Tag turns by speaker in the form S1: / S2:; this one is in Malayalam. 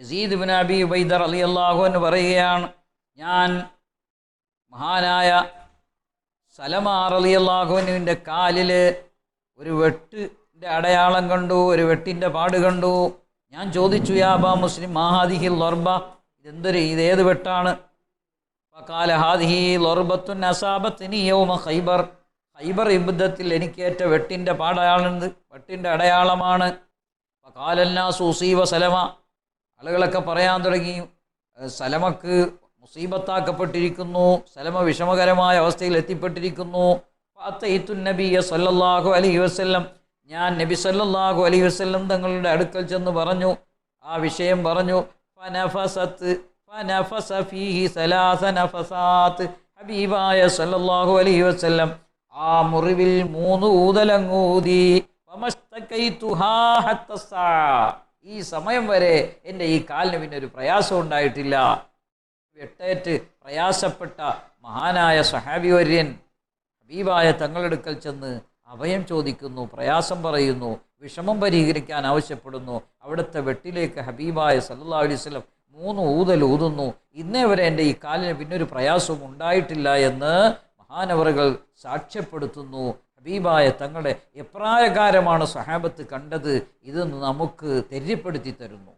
S1: യസീദ് ബിൻ അബി ഉബൈദർ അലി അള്ളാഹു എന്ന് പറയുകയാണ് ഞാൻ മഹാനായ സലമാർ അലി അള്ളാഹുവിന്റെ കാലിൽ ഒരു വെട്ടിന്റെ അടയാളം കണ്ടു ഒരു വെട്ടിന്റെ പാട് കണ്ടു. ഞാൻ ചോദിച്ചു യാബ മുസ്ലിം മഹാദിഹി ലൊർബ ഇതെന്തൊരു ഇതേത് വെട്ടാണ്? ഹാദിഹി ലൊർബത്തുൻ അസാബത്തിന് ഖൈബർ. ഖൈബർ യുദ്ധത്തിൽ എനിക്കേറ്റ വെട്ടിന്റെ പാടയാളുണ്ട് വെട്ടിന്റെ അടയാളമാണ്. കാലല്ലാ സൂസീവ സലമ. ആളുകളൊക്കെ പറയാൻ തുടങ്ങി "ഏഹ് സലമക്ക് മുസീബത്താക്കപ്പെട്ടിരിക്കുന്നു സലമ വിഷമകരമായ അവസ്ഥയിൽ എത്തിപ്പെട്ടിരിക്കുന്നു ഫഅത്തൈത്തു നബിയ സല്ലല്ലാഹു അലൈഹി വസല്ലം ഞാൻ നബി സല്ലല്ലാഹു അലൈഹി വസല്ലം തങ്ങളുടെ അടുക്കൽ ചെന്ന് പറഞ്ഞു ആ വിഷയം പറഞ്ഞു ഫനഫസത്ത് ഫനഫസ ഫീഹി സലാസ നഫസാത്ത് ഹബീബായ സല്ലല്ലാഹു അലൈഹി വസല്ലം ആ മുറിവിൽ മൂന്ന് ഊതലങ്ങൂതി. ഈ സമയം വരെ എന്റെ ഈ കാലിന് പിന്നെ ഒരു പ്രയാസം ഉണ്ടായിട്ടില്ല. വെട്ടേറ്റ് പ്രയാസപ്പെട്ട മഹാനായ സഹാബി വര്യൻ ഹബീബായ തങ്ങളെടുക്കൽ ചെന്ന് അഭയം ചോദിക്കുന്നു പ്രയാസം പറയുന്നു വിഷമം പരിഹരിക്കാൻ ആവശ്യപ്പെടുന്നു. അവിടുത്തെ വെട്ടിലേക്ക് ഹബീബായ സല്ലാ അലൈഹി വസല്ലം മൂന്ന് ഊതൽ ഊതുന്നു. ഇന്നേ വരെ എന്റെ ഈ കാലിന് പിന്നൊരു പ്രയാസവും ഉണ്ടായിട്ടില്ല എന്ന് മഹാനവറുകൾ സാക്ഷ്യപ്പെടുത്തുന്നു. ഹബീബായ തങ്ങളെ എപ്രായകാരമാണ് സഹാബത്ത് കണ്ടത് ഇതെന്ന് നമുക്ക് തെര്യപ്പെടുത്തി തരുന്നു.